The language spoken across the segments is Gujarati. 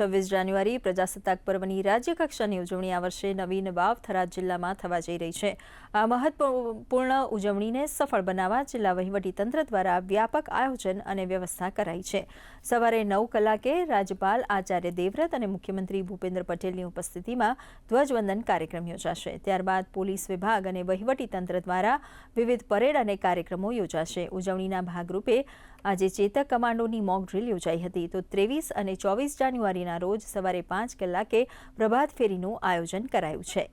છવ્વીસ જાન્યુઆરી પ્રજાસત્તાક પર્વની રાજ્યકક્ષાની ઉજવણી આ વર્ષે નવીન વાવ થરાદ જિલ્લામાં થવા જઈ રહી છે. આ મહત્વપૂર્ણ ઉજવણીને સફળ બનાવવા જિલ્લા વહીવટીતંત્ર દ્વારા વ્યાપક આયોજન અને વ્યવસ્થા કરાઈ છે. સવારે નવ કલાકે રાજ્યપાલ આચાર્ય દેવવ્રત અને મુખ્યમંત્રી ભૂપેન્દ્ર પટેલની ઉપસ્થિતિમાં ધ્વજવંદન કાર્યક્રમ યોજાશે. ત્યારબાદ પોલીસ વિભાગ અને વહીવટીતંત્ર દ્વારા વિવિધ પરેડ અને કાર્યક્રમો યોજાશે. ઉજવણીના ભાગરૂપે આજે ચેતક કમાન્ડોની મોક ડ્રીલ યોજાઈ હતી. તો ત્રેવીસ અને ચોવીસ જાન્યુઆરીના રોજ સવારે પાંચ કલાકે પ્રભાત ફેરીનું આયોજન કરાયું છે.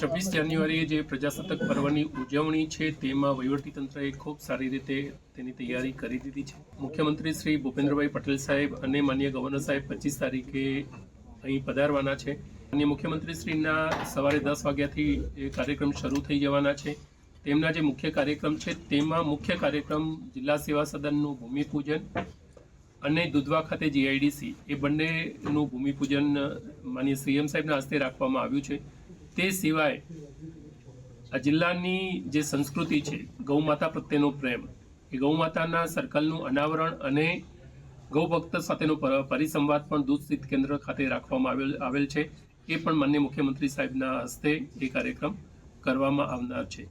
છવ્વીસ જાન્યુઆરીએ જે પ્રજાસત્તાક પર્વની ઉજવણી છે, તેમાં વહીવટીતંત્રએ ખૂબ સારી રીતે તેની તૈયારી કરી દીધી છે. મુખ્યમંત્રી શ્રી ભૂપેન્દ્રભાઈ પટેલ સાહેબ અને માન્ય ગવર્નર સાહેબ પચીસ તારીખે અહીં પધારવાના છે. અને મુખ્યમંત્રીશ્રીના સવારે દસ વાગ્યાથી એ કાર્યક્રમ શરૂ થઈ જવાના છે. તેમના જે મુખ્ય કાર્યક્રમ છે, તેમાં મુખ્ય કાર્યક્રમ જિલ્લા સેવા સદનનું ભૂમિપૂજન અને દુધવા ખાતે જીઆઈડીસી એ બંનેનું ભૂમિપૂજન માન્ય સીએમ સાહેબના હસ્તે રાખવામાં આવ્યું છે. તે સિવાય આ જિલ્લાની જે સંસ્કૃતિ છે ગૌમાતા પ્રત્યેનો પ્રેમ, એ ગૌમાતાના સર્કલનું અનાવરણ અને ગૌ ભક્ત સાથેનો પરિસંવાદ પણ દૂધ સ્થિત કેન્દ્ર ખાતે રાખવામાં આવેલ આવેલ છે. એ પણ માન્ય મુખ્યમંત્રી સાહેબના હસ્તે એ કાર્યક્રમ કરવામાં આવનાર છે.